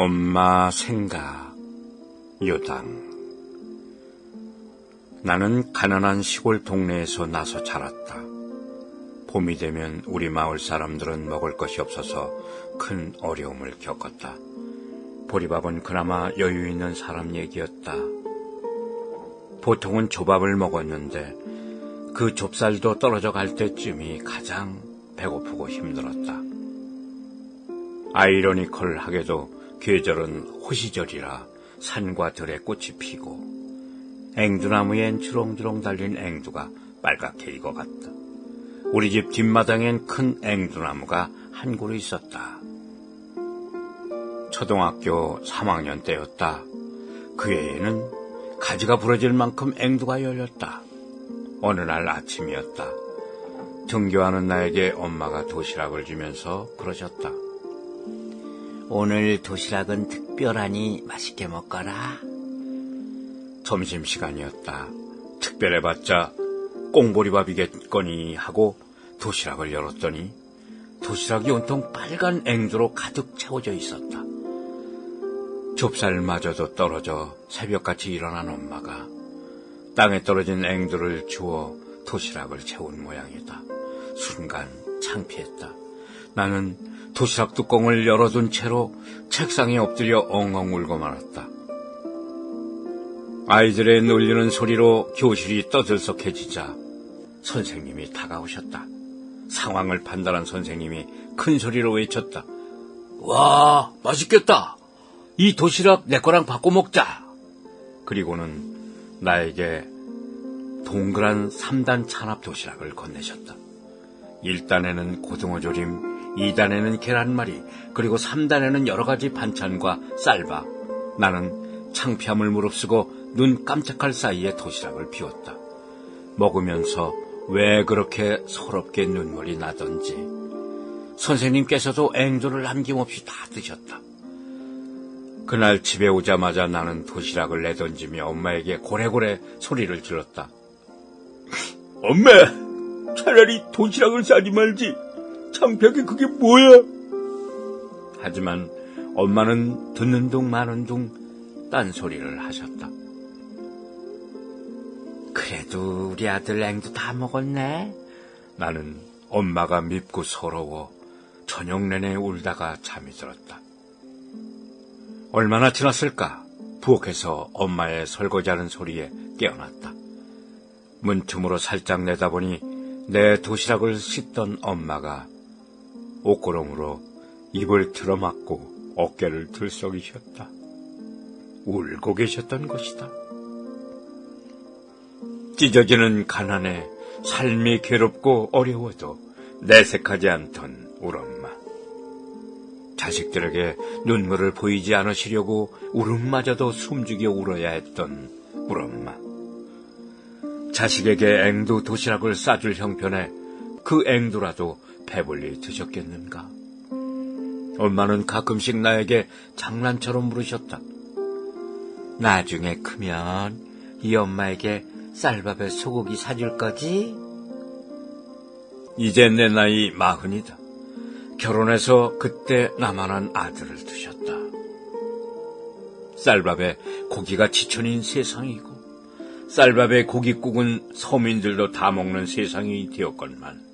엄마 생각 요당 나는 가난한 시골 동네에서 나서 자랐다. 봄이 되면 우리 마을 사람들은 먹을 것이 없어서 큰 어려움을 겪었다. 보리밥은 그나마 여유 있는 사람 얘기였다. 보통은 조밥을 먹었는데 그 좁쌀도 떨어져 갈 때쯤이 가장 배고프고 힘들었다. 아이러니컬하게도 계절은 호시절이라 산과 들에 꽃이 피고 앵두나무엔 주렁주렁 달린 앵두가 빨갛게 익어갔다. 우리 집 뒷마당엔 큰 앵두나무가 한 그루 있었다. 초등학교 3학년 때였다. 그 해에는 가지가 부러질 만큼 앵두가 열렸다. 어느 날 아침이었다. 등교하는 나에게 엄마가 도시락을 주면서 그러셨다. 오늘 도시락은 특별하니 맛있게 먹거라. 점심시간이었다. 특별해봤자 꽁보리밥이겠거니 하고 도시락을 열었더니 도시락이 온통 빨간 앵두로 가득 채워져 있었다. 좁쌀마저도 떨어져 새벽같이 일어난 엄마가 땅에 떨어진 앵두를 주워 도시락을 채운 모양이다. 순간 창피했다. 나는 도시락 뚜껑을 열어둔 채로 책상에 엎드려 엉엉 울고 말았다. 아이들의 놀리는 소리로 교실이 떠들썩해지자 선생님이 다가오셨다. 상황을 판단한 선생님이 큰 소리로 외쳤다. 와, 맛있겠다. 이 도시락 내 거랑 바꿔 먹자. 그리고는 나에게 동그란 3단 찬압 도시락을 건네셨다. 1단에는 고등어 조림, 2단에는 계란말이, 그리고 3단에는 여러 가지 반찬과 쌀밥. 나는 창피함을 무릅쓰고 눈 깜짝할 사이에 도시락을 비웠다. 먹으면서 왜 그렇게 서럽게 눈물이 나던지 선생님께서도 앵두를 남김없이 다 드셨다. 그날 집에 오자마자 나는 도시락을 내던지며 엄마에게 고래고래 소리를 질렀다. 엄마, 차라리 도시락을 싸지 말지. 창피하게 그게 뭐야? 하지만 엄마는 듣는 둥 마는 둥 딴소리를 하셨다. 그래도 우리 아들 앵두 다 먹었네. 나는 엄마가 밉고 서러워 저녁 내내 울다가 잠이 들었다. 얼마나 지났을까? 부엌에서 엄마의 설거지하는 소리에 깨어났다. 문틈으로 살짝 내다보니 내 도시락을 씻던 엄마가 옷고름으로 입을 틀어막고 어깨를 들썩이셨다. 울고 계셨던 것이다. 찢어지는 가난에 삶이 괴롭고 어려워도 내색하지 않던 울 엄마. 자식들에게 눈물을 보이지 않으시려고 울음마저도 숨죽여 울어야 했던 울 엄마. 자식에게 앵두 도시락을 싸줄 형편에 그 앵두라도 배불리 드셨겠는가? 엄마는 가끔씩 나에게 장난처럼 물으셨다. 나중에 크면 이 엄마에게 쌀밥에 소고기 사줄 거지? 이제 내 나이 마흔이다. 결혼해서 그때 나만한 아들을 두셨다. 쌀밥에 고기가 지천인 세상이고 쌀밥에 고깃국은 서민들도 다 먹는 세상이 되었건만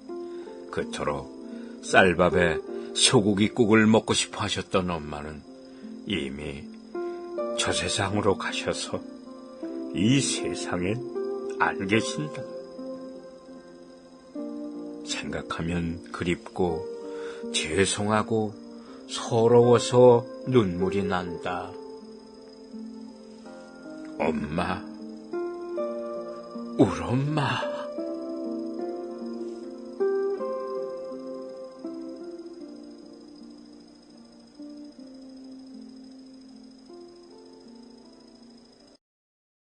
그토록 쌀밥에 소고기 국을 먹고 싶어 하셨던 엄마는 이미 저 세상으로 가셔서 이 세상엔 안 계신다. 생각하면 그립고 죄송하고 서러워서 눈물이 난다. 엄마, 울 엄마.